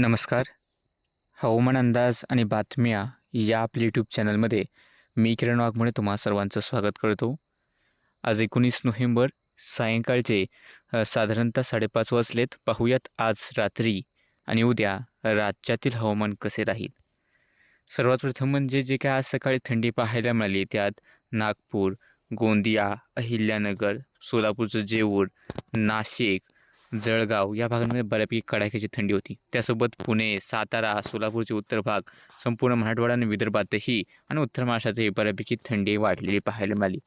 नमस्कार. हवामान अंदाज आणि बातम्या या आपल्या यूट्यूब चॅनलमध्ये मी किरण वाघमोडे तुम्हा सर्वांचं स्वागत करतो. आज एकोणीस नोव्हेंबर सायंकाळचे साधारणतः साडेपाच वाजलेत. पाहूयात आज रात्री आणि उद्या राज्यातील हवामान कसे राहील. सर्वात प्रथम म्हणजे जे काय आज सकाळी थंडी पाहायला मिळाली त्यात नागपूर गोंदिया अहिल्यानगर सोलापूरचं जेऊर नाशिक जळगाव या भागांमध्ये बऱ्यापैकी कडाक्याची थंडी होती. त्यासोबत पुणे सातारा सोलापूरचे उत्तर भाग संपूर्ण मराठवाडा आणि विदर्भातही आणि उत्तर महाराष्ट्रातही बऱ्यापैकी थंडी वाढलेली पाहायला मिळाली.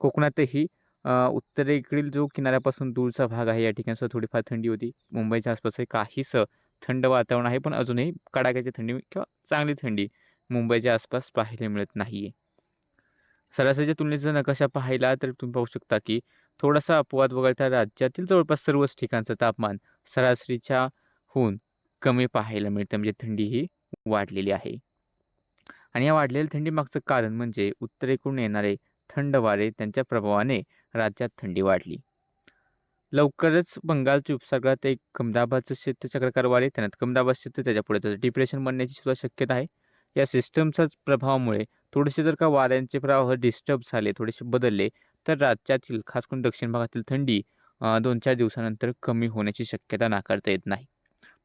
कोकणातही उत्तरेकडील जो किनाऱ्यापासून दूरचा भाग आहे या ठिकाणचं थोडीफार थंडी होती. मुंबईच्या आसपासही काहीसं थंड वातावरण आहे पण अजूनही कडाक्याची थंडी किंवा चांगली थंडी मुंबईच्या आसपास पाहायला मिळत नाही आहे सरासरीच्या तुलनेत जर नकाशा पाहिला तर तुम्ही पाहू शकता की थोडासा अपवाद वगळता राज्यातील जवळपास सर्वच ठिकाणचं तापमान सरासरीच्या होऊन कमी पाहायला मिळतं. म्हणजे थंडी ही वाढलेली आहे. आणि या वाढलेल्या थंडीमागचं कारण म्हणजे उत्तरेकडून येणारे थंड वारे त्यांच्या प्रभावाने राज्यात थंडी वाढली. लवकरच बंगालच्या उपसागरात एक कमदाबादचं क्षेत्र चक्रकार वारे त्यांना कमदाबाद क्षेत्र त्याच्या पुढे. त्याचं डिप्रेशन बनण्याची सुद्धा शक्यता आहे. या सिस्टमचाच प्रभावामुळे थोडेसे जर का वाऱ्यांचे प्रवाह डिस्टर्ब झाले थोडेसे बदलले तर राज्यातील खास करून दक्षिण भागातील थंडी दोन चार दिवसानंतर कमी होण्याची शक्यता नाकारता येत नाही.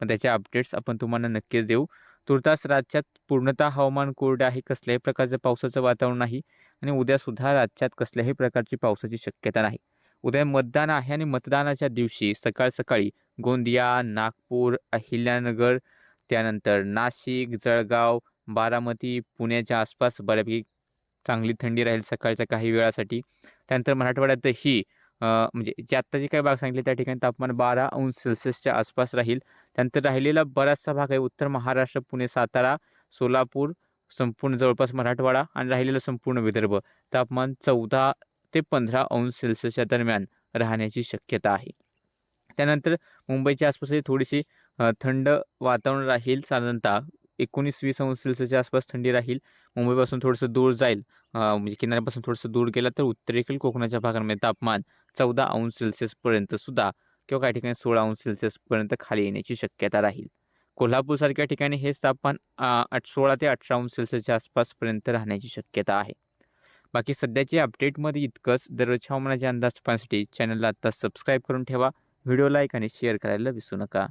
पण त्याचे अपडेट्स आपण तुम्हाला नक्कीच देऊ. तुर्तास राज्यात पूर्णतः हवामान कोरडे आहे कसल्याही प्रकारचं पावसाचं वातावरण नाही आणि उद्यासुद्धा राज्यात कसल्याही प्रकारची पावसाची शक्यता नाही. उद्या मतदान आहे आणि मतदानाच्या दिवशी सकाळ सकाळी गोंदिया नागपूर अहिल्यानगर त्यानंतर नाशिक जळगाव बारामती पुण्याच्या आसपास बऱ्यापैकी चांगली थंडी राहील सकाळच्या काही वेळासाठी. त्यानंतर मराठवाड्यातही म्हणजे जे आत्ता जे काही भाग सांगितले त्या ठिकाणी तापमान बारा अंश सेल्सिअसच्या आसपास राहील. त्यानंतर राहिलेला बराचसा भाग आहे उत्तर महाराष्ट्र पुणे सातारा सोलापूर संपूर्ण जवळपास मराठवाडा आणि राहिलेलं संपूर्ण विदर्भ. तापमान चौदा ते पंधरा अंश सेल्सिअसच्या दरम्यान राहण्याची शक्यता आहे. त्यानंतर मुंबईच्या आसपासही थोडीशी थंड वातावरण राहील साधारणतः एकोणीस वीस अंश सेल्सिअसच्या आसपास थंडी राहील. मुंबईपासून थोडंसं दूर जाईल. म्हणजे किनाऱ्यापासून थोडंसं दूर गेला तर उत्तरेकडील कोकणाच्या भागांमध्ये तापमान चौदा अंश सेल्सिअसपर्यंत सुद्धा किंवा काही ठिकाणी सोळा अंश सेल्सिअसपर्यंत खाली येण्याची शक्यता राहील. कोल्हापूरसारख्या ठिकाणी हेच तापमान आठ सोळा ते अठरा अंश सेल्सिअसच्या आसपासपर्यंत राहण्याची शक्यता आहे. बाकी सध्याच्या अपडेटमध्ये इतकंच. दररोजच्या हवामानाचे अंदाज पाहण्यासाठी चॅनलला आत्ता सबस्क्राईब करून ठेवा. व्हिडिओ लाईक आणि शेअर करायला विसरू नका.